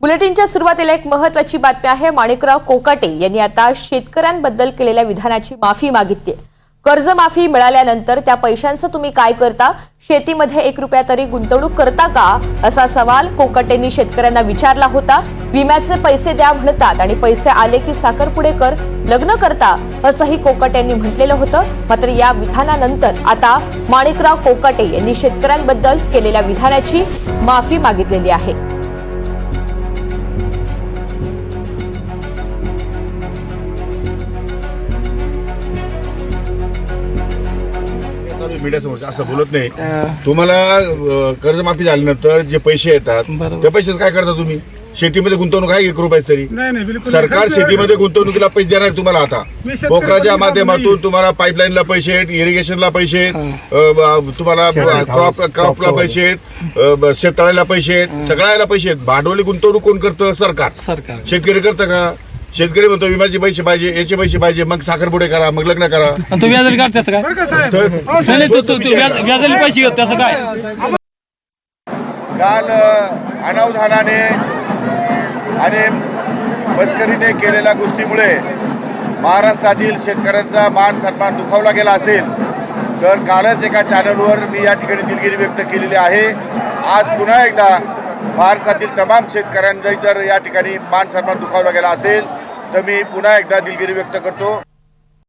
बुलेटिनच्या सुरुवातीला एक महत्वाची बातमी आहे. माणिकराव कोकाटे यांनी आता शेतकऱ्यांबद्दल केलेल्या विधानाची माफी मागितली कर्जमाफी मिळाल्यानंतर त्या पैशांचं तुम्ही काय करता? शेतीमध्ये एक रुपया तरी गुंतवणूक करता का? असा सवाल कोकाटेंनी शेतकऱ्यांना विचारला होता. विम्याचे पैसे द्या म्हणतात आणि पैसे आले की साखरपुडे कर लग्न करता असंही कोकाटे यांनी म्हटलेलं होतं. मात्र या विधानानंतर आता माणिकराव कोकाटे यांनी शेतकऱ्यांबद्दल केलेल्या विधानाची माफी मागितलेली आहे. मीडियासमोर असं बोलत नाही. तुम्हाला कर्जमाफी झाल्यानंतर जे पैसे येतात. त्या पैशाचं काय करता तुम्ही? शेतीमध्ये गुंतवणूक आहे एक रुपयाच तरी? नाही नाही बिलकुल सरकार. शेतीमध्ये गुंतवणुकीला पैसे देणार तुम्हाला आता. पोखराच्या माध्यमातून. तुम्हाला पाईपलाईनला पैसे आहेत इरिगेशनला पैसे आहेत तुम्हाला क्रॉप क्रॉपला पैसे आहेत शेततळ्याला पैसे आहेत सगळ्याला पैसे आहेत. भांडवली गुंतवणूक कोण करतं? सरकार. सरकार. शेतकरी करतं का? शेतकरी म्हणतो विम्याचे पैसे पाहिजे याचे पैसे पाहिजे मग साखरपुडे करा मग लग्न करा. आणि तू व्याजाला काढ त्याचं काय? हो, नाही साहेब. नाही तू तू तू व्याज- व्याजाला पैसे घेत त्याचं काय? काल अ, अनावधानाने आणि मस्करीने केलेल्या गोष्टीमुळे महाराष्ट्रातील शेतकऱ्यांचा मान सन्मान दुखावला गेला असेल तर कालच एका चॅनलवर मी या ठिकाणी दिलगिरी व्यक्त केलेली आहे. आज पुन्हा एकदा महाराष्ट्रातील तमाम शेतकऱ्यांचा जर या ठिकाणी मान सन्मान दुखावला गेला असेल तर मी पुन्हा एकदा दिलगिरी व्यक्त करतो.